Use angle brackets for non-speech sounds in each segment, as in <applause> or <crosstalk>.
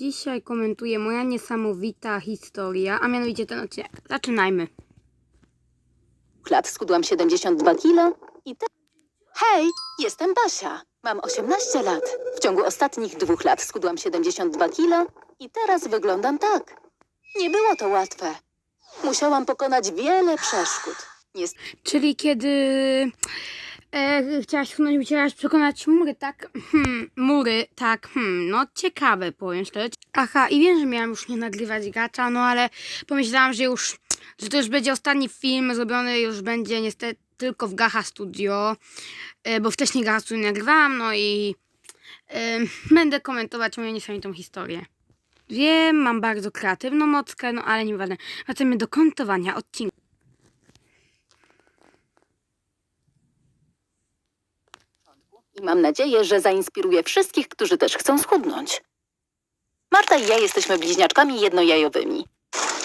Dzisiaj komentuję moja niesamowita historia, a mianowicie ten odcinek. Zaczynajmy. lat schudłam 72 kilo i te... Hej, jestem Basia. Mam 18 lat. W ciągu ostatnich dwóch lat schudłam 72 kilo i teraz wyglądam tak. Nie było to łatwe. Musiałam pokonać wiele przeszkód. Czyli kiedy e, chciałaś chudnąć, chciałaś przekonać mury, tak? Hmm, mury, tak, hmm, no ciekawe powiem szczerze. Aha, i wiem, że miałam już nie nagrywać gacza, no ale pomyślałam, że już, że to już będzie ostatni film zrobiony, już będzie niestety tylko w Gacha Studio, e, bo wcześniej Gacha Studio nagrywałam, no i e, będę komentować moją niesamowitą historię. Wiem, mam bardzo kreatywną mockę, no ale nieważne. Wracamy do komentowania odcinka. I mam nadzieję, że zainspiruję wszystkich, którzy też chcą schudnąć. Marta i ja jesteśmy bliźniaczkami jednojajowymi.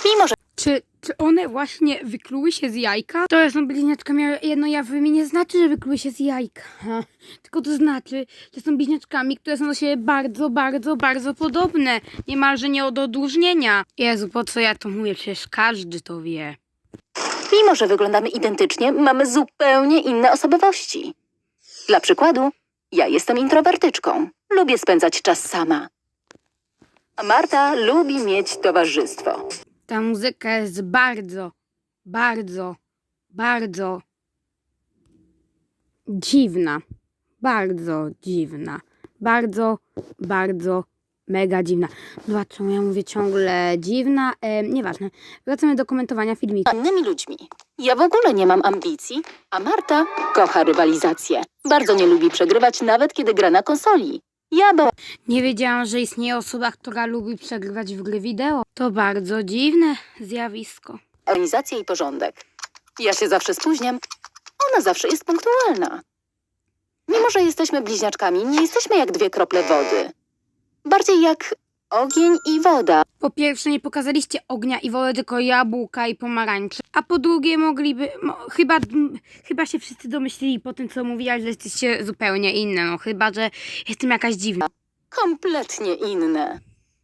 Mimo, że Czy, czy one właśnie wykluły się z jajka? To, że są bliźniaczkami jednojawymi nie znaczy, że wykluły się z jajka. <laughs> Tylko to znaczy, że są bliźniaczkami, które są do siebie bardzo, bardzo, bardzo podobne. Niemalże nie od odróżnienia. Jezu, po co ja to mówię? Przecież każdy to wie. Mimo, że wyglądamy identycznie, mamy zupełnie inne osobowości. Dla przykładu, ja jestem introwertyczką. Lubię spędzać czas sama. A Marta lubi mieć towarzystwo. Ta muzyka jest bardzo, bardzo, bardzo dziwna. Bardzo dziwna. Bardzo, bardzo mega dziwna. Zobaczcie, ja mówię ciągle dziwna. E, nieważne. Wracamy do komentowania filmiku. Innymi ludźmi. Ja w ogóle nie mam ambicji, a Marta kocha rywalizację. Bardzo nie lubi przegrywać, nawet kiedy gra na konsoli. Ja bo Nie wiedziałam, że istnieje osoba, która lubi przegrywać w gry wideo. To bardzo dziwne zjawisko. organizację i porządek. Ja się zawsze spóźniam, ona zawsze jest punktualna. Mimo, że jesteśmy bliźniaczkami, nie jesteśmy jak dwie krople wody. Bardziej jak ogień i woda. Po pierwsze, nie pokazaliście ognia i wody, tylko jabłka i pomarańcze. A po drugie, mogliby. Mo, chyba, m, chyba się wszyscy domyślili po tym, co mówiłaś, że jesteście zupełnie inne. No, chyba, że jestem jakaś dziwna. Kompletnie inne.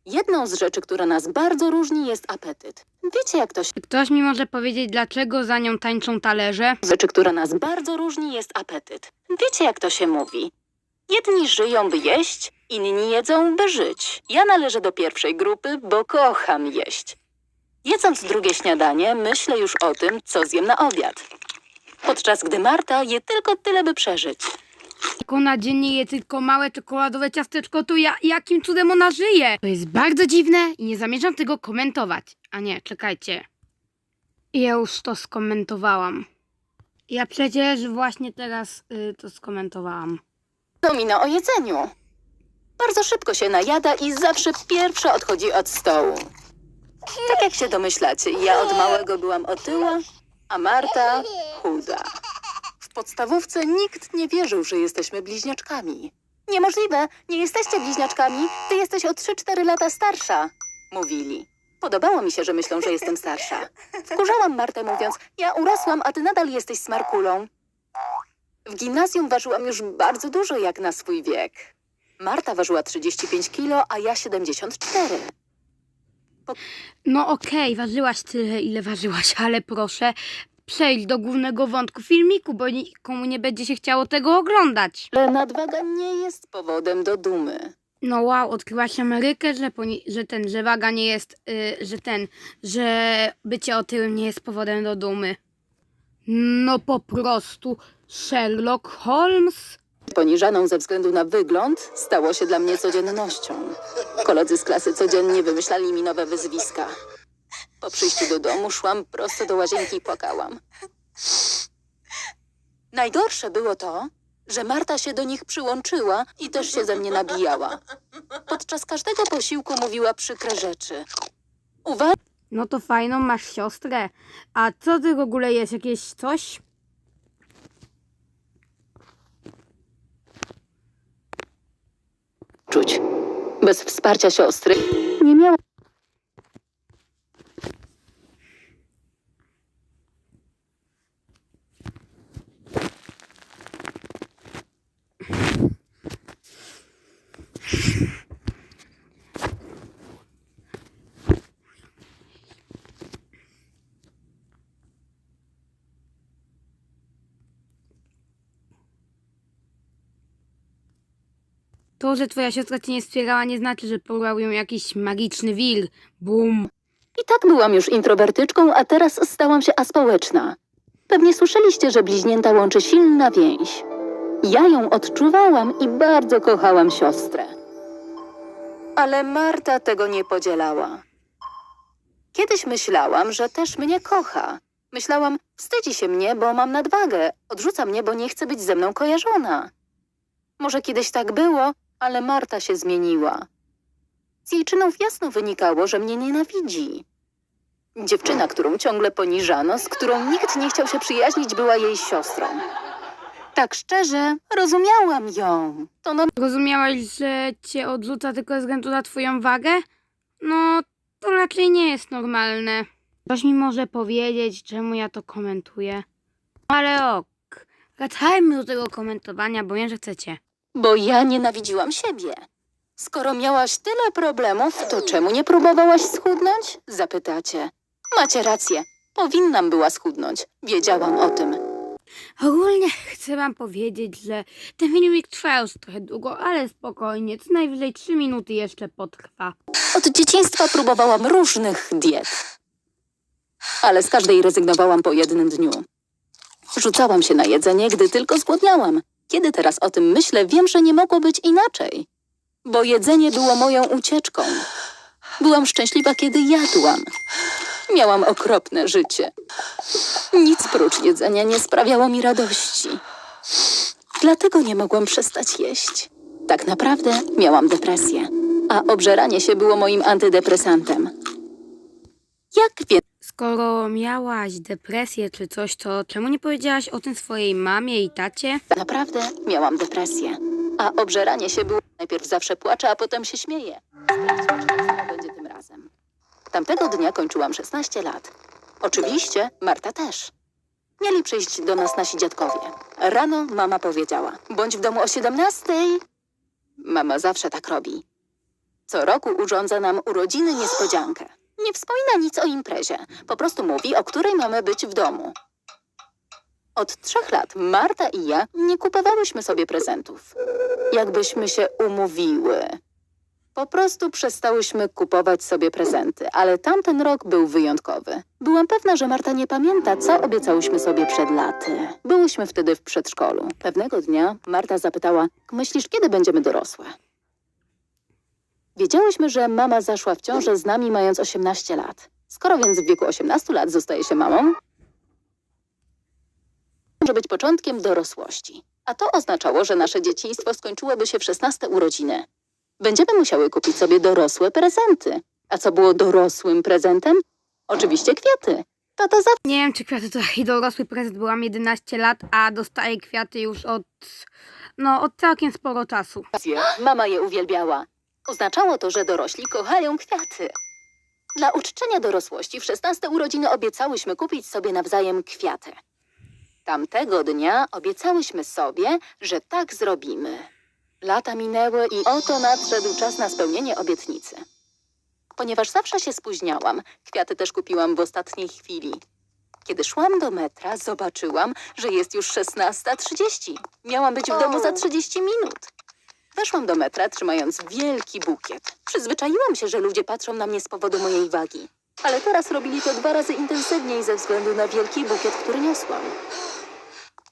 Jedną z rzeczy, która nas bardzo różni, jest apetyt. Wiecie, jak to się... Czy ktoś mi może powiedzieć, dlaczego za nią tańczą talerze? Rzeczy, która nas bardzo różni, jest apetyt. Wiecie, jak to się mówi? Jedni żyją, by jeść, inni jedzą, by żyć. Ja należę do pierwszej grupy, bo kocham jeść. Jedząc drugie śniadanie, myślę już o tym, co zjem na obiad. Podczas gdy Marta je tylko tyle, by przeżyć. Jak ona dziennie je tylko małe czekoladowe ciasteczko, to ja jakim cudem ona żyje? To jest bardzo dziwne i nie zamierzam tego komentować. A nie, czekajcie. Ja już to skomentowałam. Ja przecież właśnie teraz y, to skomentowałam. Domina o jedzeniu. Bardzo szybko się najada i zawsze pierwsza odchodzi od stołu. Tak jak się domyślacie, ja od małego byłam otyła, a Marta chuda. W podstawówce nikt nie wierzył, że jesteśmy bliźniaczkami. Niemożliwe, nie jesteście bliźniaczkami, ty jesteś o 3-4 lata starsza, mówili. Podobało mi się, że myślą, że jestem starsza. Wkurzałam Martę mówiąc, ja urosłam, a ty nadal jesteś smarkulą. W gimnazjum ważyłam już bardzo dużo jak na swój wiek. Marta ważyła 35 kilo, a ja 74. No okej, ważyłaś tyle, ile ważyłaś, <laughs> ale proszę przejdź do głównego wątku filmiku, bo nikomu nie będzie się chciało tego oglądać. Ale nadwaga nie jest powodem do dumy. No wow, odkryłaś Amerykę, że, że ten, że waga nie jest, y, że ten, że bycie otyłym nie jest powodem do dumy. No po prostu Sherlock Holmes. Poniżaną ze względu na wygląd stało się dla mnie codziennością. Koledzy z klasy codziennie wymyślali mi nowe wyzwiska. Po przyjściu do domu szłam prosto do łazienki i płakałam. Najgorsze było to, że Marta się do nich przyłączyła i też się ze mnie nabijała. Podczas każdego posiłku mówiła przykre rzeczy. Uważam, No to fajną masz siostrę. A co ty w ogóle jest? Jakieś coś? Czuć. Bez wsparcia siostry To, że twoja siostra cię nie wspierała, nie znaczy, że porwał ją jakiś magiczny wir. Bum. I tak byłam już introwertyczką, a teraz stałam się aspołeczna. Pewnie słyszeliście, że bliźnięta łączy silna więź. Ja ją odczuwałam i bardzo kochałam siostrę. Ale Marta tego nie podzielała. Kiedyś myślałam, że też mnie kocha. Myślałam, wstydzi się mnie, bo mam nadwagę, odrzuca mnie, bo nie chce być ze mną kojarzona. Może kiedyś tak było, ale Marta się zmieniła. Z jej czynów jasno wynikało, że mnie nienawidzi. Dziewczyna, którą ciągle poniżano, z którą nikt nie chciał się przyjaźnić, była jej siostrą. Tak szczerze, rozumiałam ją. To no, Rozumiałaś, że cię odrzuca tylko ze względu na twoją wagę? No, to raczej nie jest normalne. Ktoś mi może powiedzieć, czemu ja to komentuję. Ale ok. Wracajmy do tego komentowania, bo wiem, że chcecie. Bo ja nienawidziłam siebie. Skoro miałaś tyle problemów, to czemu nie próbowałaś schudnąć? Zapytacie. Macie rację. Powinnam była schudnąć. Wiedziałam o tym. Ogólnie chcę wam powiedzieć, że ten filmik trwa już trochę długo, ale spokojnie, co najwyżej 3 minuty jeszcze potrwa. Od dzieciństwa próbowałam różnych diet. Ale z każdej rezygnowałam po jednym dniu. Rzucałam się na jedzenie, gdy tylko zgłodniałam. Kiedy teraz o tym myślę, wiem, że nie mogło być inaczej. Bo jedzenie było moją ucieczką. Byłam szczęśliwa, kiedy jadłam. Miałam okropne życie. Nic prócz jedzenia nie sprawiało mi radości. Dlatego nie mogłam przestać jeść. Tak naprawdę miałam depresję, a obżeranie się było moim antydepresantem. Jak więc Skoro miałaś depresję czy coś, to czemu nie powiedziałaś o tym swojej mamie i tacie? naprawdę miałam depresję, a obżeranie się było najpierw zawsze płacze, a potem się śmieje. Będzie tym razem. Tamtego dnia kończyłam 16 lat. Oczywiście Marta też. Mieli przyjść do nas nasi dziadkowie. Rano mama powiedziała: bądź w domu o 17. Mama zawsze tak robi. Co roku urządza nam urodziny niespodziankę. Nie wspomina nic o imprezie, po prostu mówi, o której mamy być w domu. Od trzech lat Marta i ja nie kupowałyśmy sobie prezentów. Jakbyśmy się umówiły. Po prostu przestałyśmy kupować sobie prezenty, ale tamten rok był wyjątkowy. Byłam pewna, że Marta nie pamięta, co obiecałyśmy sobie przed laty. Byłyśmy wtedy w przedszkolu. Pewnego dnia Marta zapytała: Myślisz, kiedy będziemy dorosłe? Wiedziałyśmy, że mama zaszła w ciążę z nami, mając 18 lat. Skoro więc w wieku 18 lat zostaje się mamą, może być początkiem dorosłości. A to oznaczało, że nasze dzieciństwo skończyłoby się w 16 urodziny. Będziemy musiały kupić sobie dorosłe prezenty. A co było dorosłym prezentem? Oczywiście kwiaty. Tata zawsze Nie wiem, czy kwiaty to taki dorosły prezent. Byłam 11 lat, a dostaję kwiaty już od... No, od całkiem sporo czasu. Mama je uwielbiała. Oznaczało to, że dorośli kochają kwiaty. Dla uczczenia dorosłości w 16 urodziny obiecałyśmy kupić sobie nawzajem kwiaty. Tamtego dnia obiecałyśmy sobie, że tak zrobimy. Lata minęły i oto nadszedł czas na spełnienie obietnicy. Ponieważ zawsze się spóźniałam, kwiaty też kupiłam w ostatniej chwili. Kiedy szłam do metra, zobaczyłam, że jest już 16.30. Miałam być w domu za 30 minut. Weszłam do metra, trzymając wielki bukiet. Przyzwyczaiłam się, że ludzie patrzą na mnie z powodu mojej wagi. Ale teraz robili to dwa razy intensywniej ze względu na wielki bukiet, który niosłam.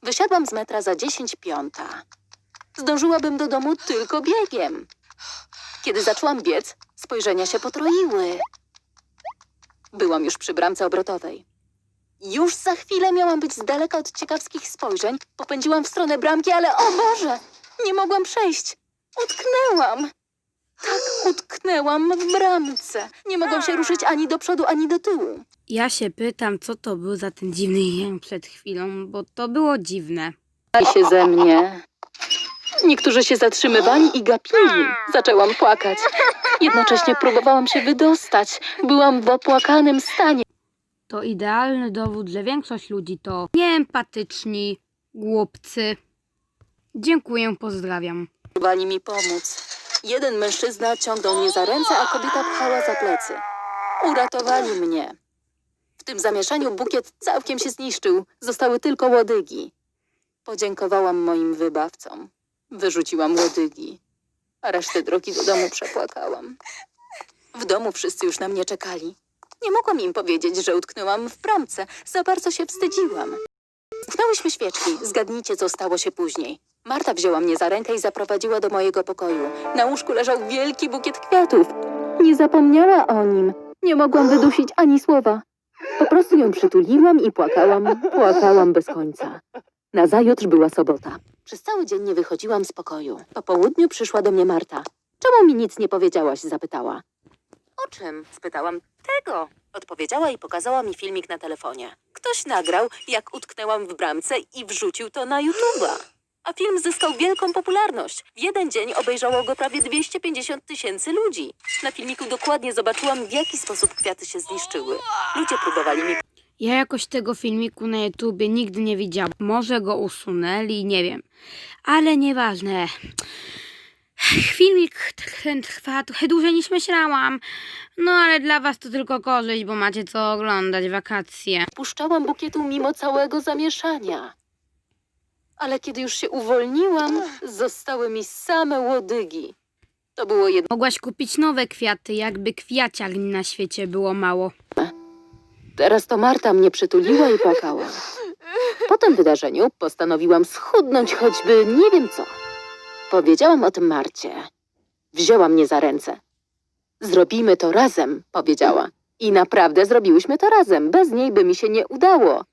Wysiadłam z metra za 10 piąta. Zdążyłabym do domu tylko biegiem. Kiedy zaczęłam biec, spojrzenia się potroiły. Byłam już przy bramce obrotowej. Już za chwilę miałam być z daleka od ciekawskich spojrzeń. Popędziłam w stronę bramki, ale o Boże! Nie mogłam przejść. Utknęłam. Tak, <gasps> utknęłam w bramce. Nie mogłam się ruszyć ani do przodu, ani do tyłu. Ja się pytam, co to był za ten dziwny jęk przed chwilą, bo to było dziwne. I się ze mnie. Niektórzy się zatrzymywali i gapili. Zaczęłam płakać. Jednocześnie próbowałam się wydostać. Byłam w opłakanym stanie. To idealny dowód, że większość ludzi to nieempatyczni, głupcy. Dziękuję, pozdrawiam. Próbowali mi pomóc. Jeden mężczyzna ciągnął mnie za ręce, a kobieta pchała za plecy. Uratowali mnie. W tym zamieszaniu bukiet całkiem się zniszczył. Zostały tylko łodygi. Podziękowałam moim wybawcom. Wyrzuciłam łodygi. a resztę drogi do domu przepłakałam. W domu wszyscy już na mnie czekali. Nie mogłam im powiedzieć, że utknęłam w bramce. Za bardzo się wstydziłam. Pchnęłyśmy świeczki. Zgadnijcie, co stało się później. Marta wzięła mnie za rękę i zaprowadziła do mojego pokoju. Na łóżku leżał wielki bukiet kwiatów. Nie zapomniała o nim. Nie mogłam wydusić ani słowa. Po prostu ją przytuliłam i płakałam, płakałam bez końca. Nazajutrz była sobota. Przez cały dzień nie wychodziłam z pokoju. Po południu przyszła do mnie Marta. Czemu mi nic nie powiedziałaś? zapytała. O czym? spytałam. Tego. Odpowiedziała i pokazała mi filmik na telefonie. Ktoś nagrał, jak utknęłam w bramce i wrzucił to na YouTube'a. A film zyskał wielką popularność. W jeden dzień obejrzało go prawie 250 tysięcy ludzi. Na filmiku dokładnie zobaczyłam, w jaki sposób kwiaty się zniszczyły. Ludzie próbowali mi Ja jakoś tego filmiku na YouTubie nigdy nie widziałam. Może go usunęli, nie wiem. Ale nieważne. Filmik ten trwa trochę <laughs> dłużej niż myślałam. No ale dla was to tylko korzyść, bo macie co oglądać wakacje. puszczałam bukietu mimo całego zamieszania. Ale kiedy już się uwolniłam, zostały mi same łodygi. To było jedno. Mogłaś kupić nowe kwiaty, jakby kwiaciarni na świecie było mało. Teraz to Marta mnie przytuliła i płakała. Po tym wydarzeniu postanowiłam schudnąć choćby nie wiem co. Powiedziałam o tym Marcie. Wzięła mnie za ręce. Zrobimy to razem, powiedziała. I naprawdę zrobiłyśmy to razem. Bez niej by mi się nie udało.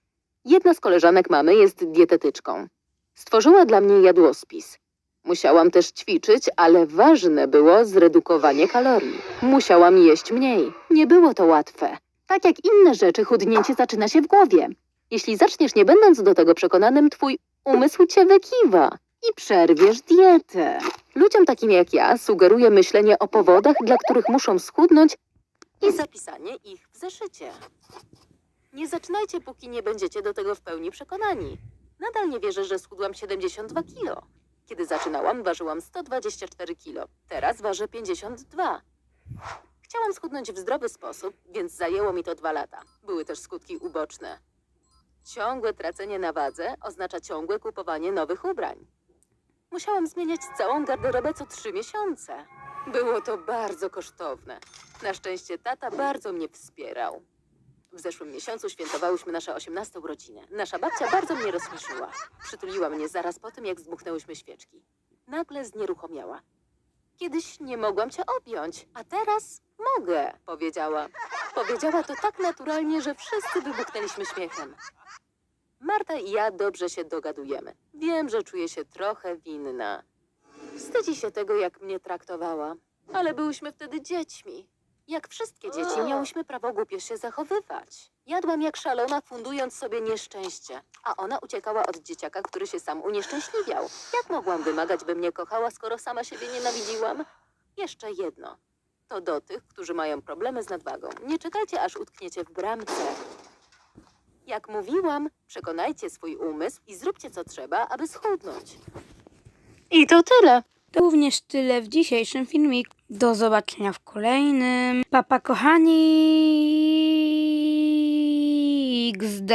Jedna z koleżanek mamy jest dietetyczką. Stworzyła dla mnie jadłospis. Musiałam też ćwiczyć, ale ważne było zredukowanie kalorii. Musiałam jeść mniej. Nie było to łatwe. Tak jak inne rzeczy, chudnięcie zaczyna się w głowie. Jeśli zaczniesz nie będąc do tego przekonanym, twój umysł cię wykiwa i przerwiesz dietę. Ludziom takim jak ja sugeruję myślenie o powodach, dla których muszą schudnąć i zapisanie ich w zeszycie. Nie zaczynajcie, póki nie będziecie do tego w pełni przekonani. Nadal nie wierzę, że schudłam 72 kilo. Kiedy zaczynałam, ważyłam 124 kilo. Teraz ważę 52. Chciałam schudnąć w zdrowy sposób, więc zajęło mi to dwa lata. Były też skutki uboczne. Ciągłe tracenie na wadze oznacza ciągłe kupowanie nowych ubrań. Musiałam zmieniać całą garderobę co trzy miesiące. Było to bardzo kosztowne. Na szczęście tata bardzo mnie wspierał. W zeszłym miesiącu świętowałyśmy nasze 18 urodziny. Nasza babcia bardzo mnie rozśmieszyła. Przytuliła mnie zaraz po tym, jak zbuchnęłyśmy świeczki. Nagle znieruchomiała. Kiedyś nie mogłam cię objąć, a teraz mogę, powiedziała. Powiedziała to tak naturalnie, że wszyscy wybuchnęliśmy śmiechem. Marta i ja dobrze się dogadujemy. Wiem, że czuję się trochę winna. Wstydzi się tego, jak mnie traktowała, ale byłyśmy wtedy dziećmi. Jak wszystkie dzieci, miałyśmy prawo głupio się zachowywać. Jadłam jak szalona, fundując sobie nieszczęście, a ona uciekała od dzieciaka, który się sam unieszczęśliwiał. Jak mogłam wymagać, by mnie kochała, skoro sama siebie nienawidziłam? Jeszcze jedno. To do tych, którzy mają problemy z nadwagą. Nie czekajcie, aż utkniecie w bramce. Jak mówiłam, przekonajcie swój umysł i zróbcie co trzeba, aby schudnąć. I to tyle. To również tyle w dzisiejszym filmiku. Do zobaczenia w kolejnym. Papa kochani. XD.